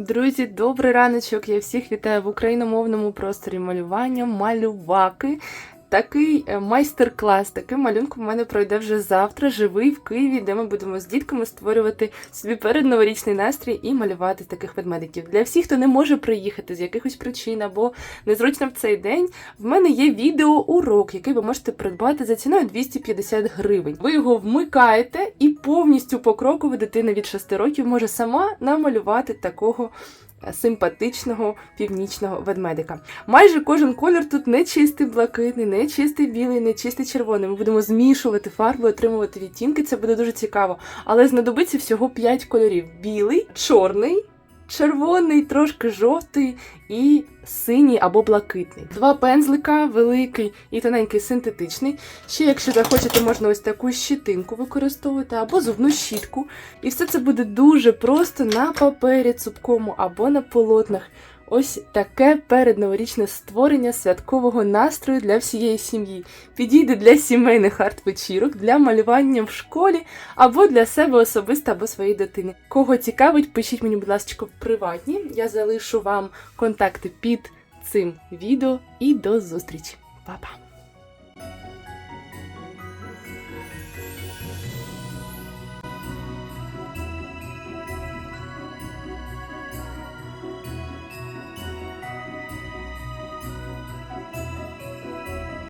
Друзі, добрий раночок! Я всіх вітаю в україномовному просторі малювання малюваки. Такий е, майстер-клас, таким малюнком у мене пройде вже завтра, живий в Києві, де ми будемо з дітками створювати собі передноворічний настрій і малювати таких ведмедиків. Для всіх, хто не може приїхати з якихось причин або незручно в цей день, в мене є відеоурок, який ви можете придбати за ціною 250 гривень. Ви його вмикаєте і повністю покроково дитина від 6 років може сама намалювати такого е, симпатичного північного ведмедика. Майже кожен колір тут не чистий блакитний, не чистий білий, не чистий червоний. Ми будемо змішувати фарби, отримувати відтінки. Це буде дуже цікаво. Але знадобиться всього 5 кольорів: білий, чорний. Червоний, трошки жовтий і синій або блакитний. Два пензлика, великий і тоненький синтетичний. Ще, якщо захочете, можна ось таку щитинку використовувати або зубну щітку. І все це буде дуже просто на папері цупкому або на полотнах. Ось таке передноворічне створення святкового настрою для всієї сім'ї. Підійде для сімейних арт-вечірок, для малювання в школі або для себе особисто або своєї дитини. Кого цікавить, пишіть мені, будь ласка, в приватні. Я залишу вам контакти під цим відео і до зустрічі. Па-па!